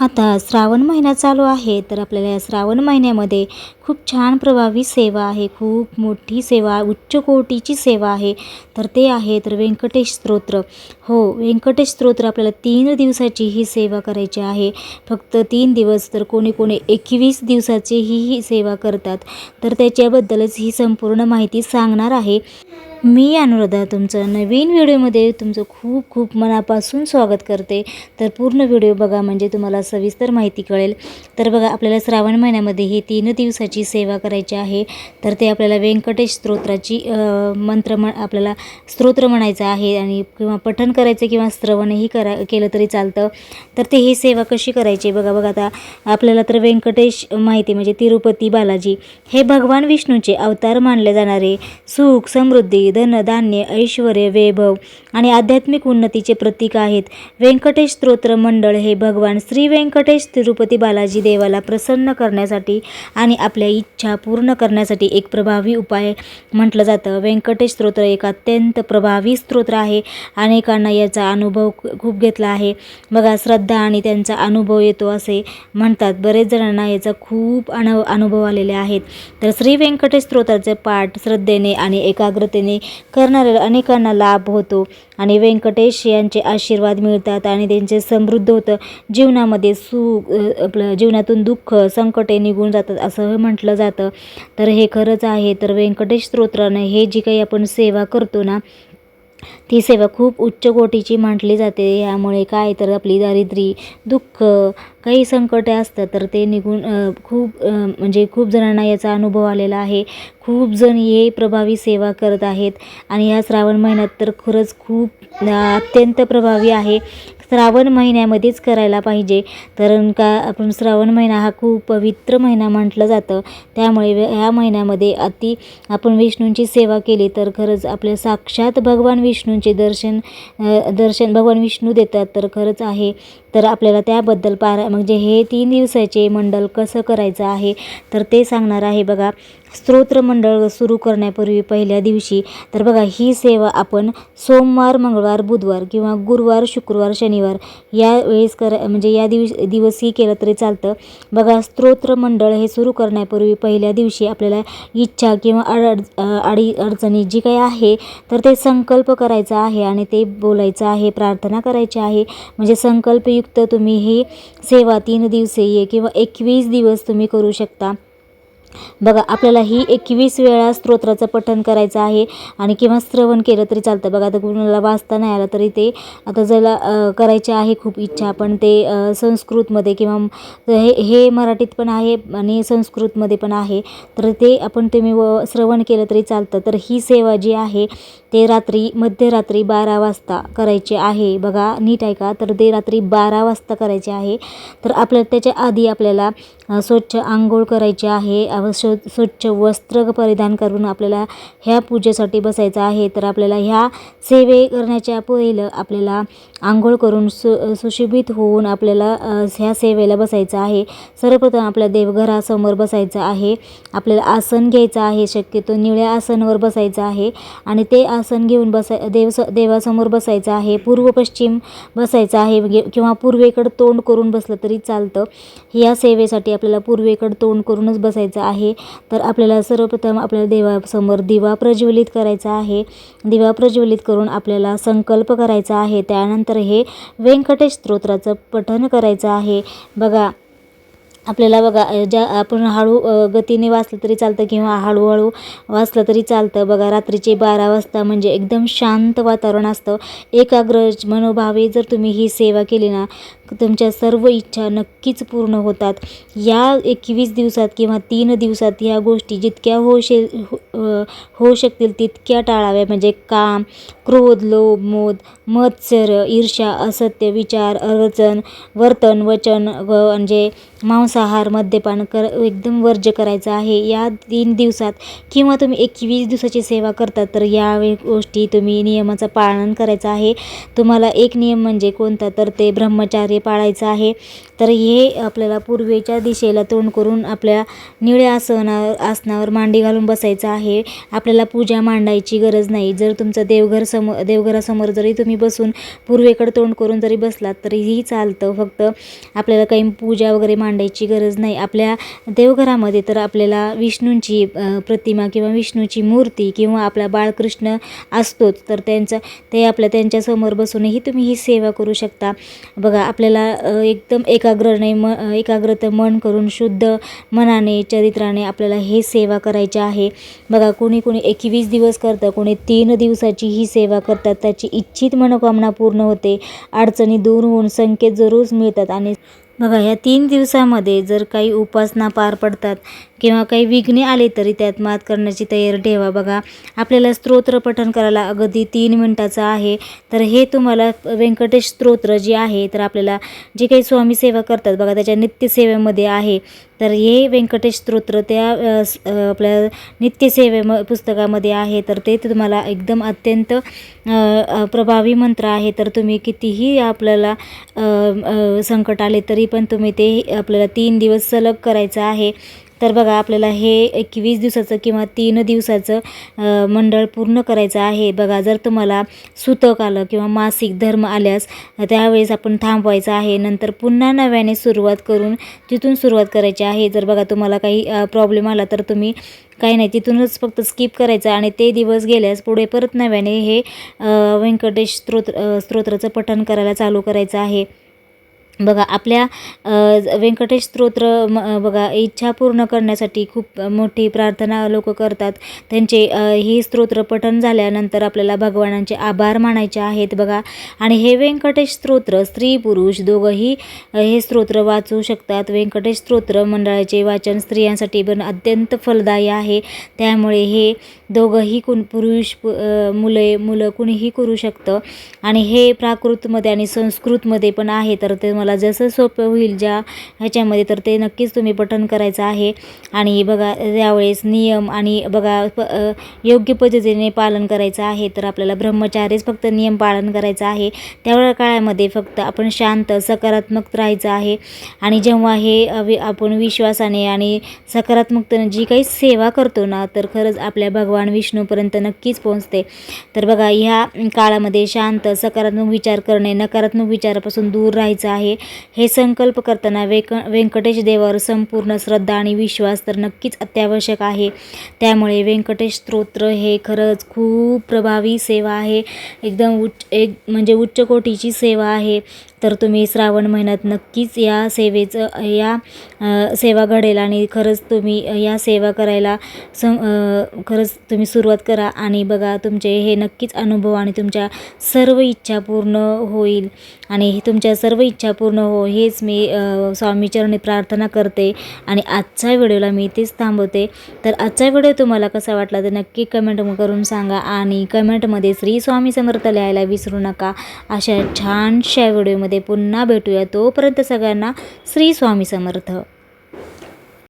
आता श्रावण महिना चालू आहे तर आपल्याला या श्रावण महिन्यामध्ये खूप छान प्रभावी सेवा आहे खूप मोठी सेवा उच्च कोटीची सेवा आहे. तर ते आहे तर व्यंकटेश स्तोत्र. हो व्यंकटेश स्तोत्र आपल्याला तीन दिवसाची ही सेवा करायची आहे. फक्त तीन दिवस तर कोणी कोणी एकवीस दिवसाची ही ही सेवा करतात. तर त्याच्याबद्दलच ही संपूर्ण माहिती सांगणार आहे. मी अनुराधा तुमचं नवीन व्हिडिओमध्ये तुमचं खूप खूप मनापासून स्वागत करते. तर पूर्ण व्हिडिओ बघा म्हणजे तुम्हाला सविस्तर माहिती कळेल. तर बघा आपल्याला श्रावण महिन्यामध्ये ही तीन दिवसाची सेवा करायची आहे. तर ते आपल्याला व्यंकटेश स्तोत्राची मंत्र म्हण आपल्याला स्तोत्र म्हणायचं आहे आणि किंवा पठण करायचं किंवा श्रवणही करा केलं तरी चालतं. तर ते ही सेवा कशी करायची? बघा बघा आता आपल्याला तर व्यंकटेश माहिती म्हणजे तिरुपती बालाजी. हे भगवान विष्णूचे अवतार मानले जाणारे सुख समृद्धी संपत्ती धनधान्य ऐश्वर वैभव आणि आध्यात्मिक उन्नतीचे प्रतीक आहेत. व्यंकटेश स्तोत्र मंडळ हे भगवान श्री व्यंकटेश तिरुपती बालाजी देवाला प्रसन्न करण्यासाठी आणि आपल्या इच्छा पूर्ण करण्यासाठी एक प्रभावी उपाय म्हटलं जातं. व्यंकटेश स्तोत्र एक अत्यंत प्रभावी स्तोत्र आहे. अनेकांना याचा अनुभव खूप घेतला आहे. बघा श्रद्धा आणि त्यांचा अनुभव येतो असे म्हणतात. बरेच जणांना याचा खूप अनु अनुभव आलेले आहेत. तर श्री व्यंकटेश स्तोत्राचे पाठ श्रद्धेने आणि एकाग्रतेने करणाऱ्या अनेकांना लाभ होतो. आणि व्यंकटेश यांचे आशीर्वाद मिळतात आणि त्यांचे समृद्ध होतं. जीवनामध्ये सुख आपलं जीवनातून दुःख संकटे निघून जातात असं म्हटलं जातं. तर हे खरंच आहे. तर व्यंकटेश स्तोत्रानं हे जी काही आपण सेवा करतो ना ती सेवा खूप उच्च कोटीची म्हटली जाते. यामुळे काय तर आपली दारिद्र्य दुःख काही संकटे असतात तर ते निघून खूप म्हणजे खूप जणांना याचा अनुभव आलेला आहे. खूप जण हे प्रभावी सेवा करत आहेत. आणि ह्या श्रावण महिन्यात तर खरंच खूप अत्यंत प्रभावी आहे. श्रावण महिन्यामध्येच करायला पाहिजे. कारण का आपण श्रावण महिना हा खूप पवित्र महिना म्हटलं जातं. त्यामुळे ह्या महिन्यामध्ये अति आपण विष्णूंची सेवा केली तर खरंच आपल्या साक्षात भगवान विष्णूंचे दर्शन दर्शन भगवान विष्णू देतात तर खरंच आहे. तर आपल्याला त्याबद्दल पारा म्हणजे हे तीन दिवसाचे मंडल कसं करायचं आहे तर ते सांगणार आहे बघा. स्तोत्र मंडळ सुरू करण्यापूर्वी पहिल्या दिवशी तर बघा ही सेवा आपण सोमवार मंगळवार बुधवार किंवा गुरुवार शुक्रवार शनिवार या वेळेस कर म्हणजे या दिवस दिवसही केलं तरी चालतं. बघा स्तोत्र मंडळ हे सुरू करण्यापूर्वी पहिल्या दिवशी आपल्याला इच्छा किंवा अड अडी अडचणी जी काही आहे तर ते संकल्प करायचा आहे आणि ते बोलायचं आहे प्रार्थना करायची आहे. म्हणजे संकल्पयुक्त तुम्ही ही सेवा तीन दिवसीय किंवा एकवीस दिवस तुम्ही करू शकता. बघा आपल्याला ही एकवीस वेळा स्तोत्राचं पठण करायचं आहे आणि किंवा श्रवण केलं तरी चालतं. बघा आता कुणाला वाचता नाही आलं तरी ते आता ज्याला करायची आहे खूप इच्छा पण ते संस्कृतमध्ये किंवा हे हे मराठीत पण आहे आणि संस्कृतमध्ये पण आहे. तर ते आपण तुम्ही व श्रवण केलं तरी चालतं. तर ही सेवा जी आहे ते रात्री मध्यरात्री बारा वाजता करायची आहे. बघा नीट ऐका. तर ते रात्री बारा वाजता करायचे आहे. तर आपल्या त्याच्या आधी आपल्याला स्वच्छ आंघोळ करायची आहे. अव- स्व स्वच्छ वस्त्र परिधान करून आपल्याला ह्या पूजेसाठी बसायचं आहे. तर आपल्याला ह्या सेवे करण्याच्या पहिलं आपल्याला आंघोळ करून सु सुशोभित होऊन आपल्याला ह्या सेवेला बसायचं आहे. सर्वप्रथम आपल्या देवघरासमोर बसायचं आहे. आपल्याला आसन घ्यायचं आहे. शक्यतो निळ्या आसनावर बसायचं आहे. आणि ते आसन घेऊन बसाय देव देवासमोर बसायचं आहे. पूर्व पश्चिम बसायचं आहे. किंवा पूर्वेकडं तोंड करून बसलं तरी चालतं. या सेवेसाठी आपल्याला पूर्वेकडं तोंड करूनच बसायचं आहे. तर आपल्याला सर्वप्रथम आपल्याला देवासमोर दिवा प्रज्वलित करायचा आहे. दिवा प्रज्वलित करून आपल्याला संकल्प करायचा आहे. त्यानंतर हे व्यंकटेश स्तोत्राचं पठन करायचं आहे. बघा आपल्याला बघा ज्या आपण हळू गतीने वाचलं तरी चालतं किंवा हळूहळू वाचलं तरी चालतं. बघा रात्रीचे बारा वाजता म्हणजे एकदम शांत वातावरण असतं. एकाग्र मनोभावे जर तुम्ही ही सेवा केली ना तुमच्या सर्व इच्छा नक्कीच पूर्ण होतात. या एकवीस दिवसात किंवा तीन दिवसात ह्या गोष्टी जितक्या होऊ शे हो- होऊ शकतील तितक्या टाळाव्या. म्हणजे काम क्रोध लोभ मोद मत्सर ईर्ष्या असत्य विचार अडचण वर्तन वचन व म्हणजे मांसाहार मद्यपान कर एकदम वर्ज्य करायचं आहे. या तीन दिवसात किंवा तुम्ही एकवीस दिवसाची सेवा करता तर या वे- गोष्टी तुम्ही नियमाचं पालन करायचं आहे. तुम्हाला एक नियम म्हणजे कोणता? तर ते ब्रह्मचार्य वगैरे पाळायचं आहे. तर हे आपल्याला पूर्वेच्या दिशेला तोंड करून आपल्या निळ्या आसनावर आसनावर मांडी घालून बसायचं आहे. आपल्याला पूजा मांडायची गरज नाही. जर तुमचं देवघर समोर देवघरासमोर जरी तुम्ही बसून पूर्वेकडे तोंड करून जरी बसलात तरीही चालतं. फक्त आपल्याला काही पूजा वगैरे मांडायची गरज नाही. आपल्या देवघरामध्ये तर आपल्याला विष्णूंची प्रतिमा किंवा विष्णूची मूर्ती किंवा आपला बाळकृष्ण असतोच. तर त्यांचं ते आपल्या त्यांच्यासमोर बसूनही तुम्ही ही सेवा करू शकता. बघा आपल्या आपल्याला एकदम एकाग्रने म एकाग्रता मन करून शुद्ध मनाने चरित्राने आपल्याला हे सेवा करायची आहे. बघा कोणी कोणी एकवीस दिवस करतं कोणी तीन दिवसाची ही सेवा करतात. त्याची इच्छित मनोकामना पूर्ण होते. अडचणी दूर होऊन संकेत जरूर मिळतात आणि बघा ह्या तीन दिवसामध्ये जर काही उपासना पार पडतात किंवा काही विघ्ने आले तरी त्यात मात करण्याची तयारी ठेवा. बघा आपल्याला स्तोत्र पठण करायला अगदी तीन मिनटाचं आहे. तर हे तुम्हाला व्यंकटेश स्तोत्र जे आहे तर आपल्याला जे काही स्वामी सेवा करतात बघा त्याच्या नित्यसेवेमध्ये आहे. तर हे व्यंकटेश स्तोत्र त्या आपल्या नित्यसेवे म पुस्तकामध्ये आहे. तर ते तुम्हाला एकदम अत्यंत प्रभावी मंत्र आहे. तर तुम्ही कितीही आपल्याला संकट आले तरी पण तुम्ही ते आपल्याला तीन दिवस सलग करायचं आहे. तर बघा आपल्याला हे एकवीस दिवसाचं किंवा तीन दिवसाचं मंडळ पूर्ण करायचं आहे. बघा जर तुम्हाला सुतक आलं किंवा मासिक धर्म आल्यास त्यावेळेस आपण थांबवायचं आहे. नंतर पुन्हा नव्याने सुरुवात करून तिथून सुरुवात करायची आहे. जर बघा तुम्हाला काही प्रॉब्लेम आला तर तुम्ही काही नाही तिथूनच फक्त स्किप करायचं आणि ते दिवस गेल्यास पुढे परत नव्याने हे व्यंकटेश स्तोत्र स्तोत्राचं पठण करायला चालू करायचं आहे. बघा आपल्या व्यंकटेश स्तोत्र म बघा इच्छा पूर्ण करण्यासाठी खूप मोठी प्रार्थना लोक करतात. त्यांचे हे स्तोत्र पठण झाल्यानंतर आपल्याला भगवानांचे आभार मानायचे आहेत बघा. आणि हे व्यंकटेश स्तोत्र स्त्री पुरुष दोघंही हे स्तोत्र वाचू शकतात. व्यंकटेश स्तोत्र मंडळाचे वाचन स्त्रियांसाठी पण अत्यंत फलदायी आहे. त्यामुळे हे दोघंही कुण पुरुष पु मुले मुलं कुणीही करू शकतं. आणि हे प्राकृतमध्ये आणि संस्कृतमध्ये पण आहे तर ते मला जसं सोपं होईल ज्या ह्याच्यामध्ये तर ते नक्कीच तुम्ही पठण करायचं आहे. आणि बघा त्यावेळेस नियम आणि बघा प योग्य पद्धतीने पालन करायचं आहे. तर आपल्याला ब्रह्मचारीच फक्त नियम पालन करायचं आहे. त्यावेळेला काळामध्ये फक्त आपण शांत सकारात्मक राहायचं आहे. आणि जेव्हा हे वि- आपण विश्वासाने आणि सकारात्मकतेने जी काही सेवा करतो ना तर खरंच आपल्या भगवान विष्णूपर्यंत नक्कीच पोहोचते. तर बघा ह्या काळामध्ये शांत सकारात्मक विचार करणे नकारात्मक विचारापासून दूर राहायचं आहे. हे संकल्प करताना वेक व्यंकटेश देवावर संपूर्ण श्रद्धा आणि विश्वास तर नक्कीच अत्यावश्यक आहे. त्यामुळे व्यंकटेश स्तोत्र हे खरंच खूप प्रभावी सेवा आहे. एकदम उच्च एक म्हणजे उच्च कोटीची सेवा आहे. तर तुम्ही श्रावण महिन्यात नक्कीच या सेवेचं या सेवा घडेल आणि खरंच तुम्ही या सेवा करायला सं खरंच तुम्ही सुरुवात करा आणि बघा तुमचे हे नक्कीच अनुभव आणि तुमच्या सर्व इच्छा पूर्ण होईल. आणि तुमच्या सर्व इच्छा पूर्ण हो हेच मी स्वामीचरणी प्रार्थना करते आणि आजच्या व्हिडिओला मी इथेच थांबवते. तर आजचा व्हिडिओ तुम्हाला कसा वाटला तर नक्की कमेंट करून सांगा आणि कमेंटमध्ये श्री स्वामी समर्थ लिहायला विसरू नका. अशा छानशा व्हिडिओमध्ये व्हिडिओमध्ये पुन्हा भेटूया. तोपर्यंत सगळ्यांना श्री स्वामी समर्थ.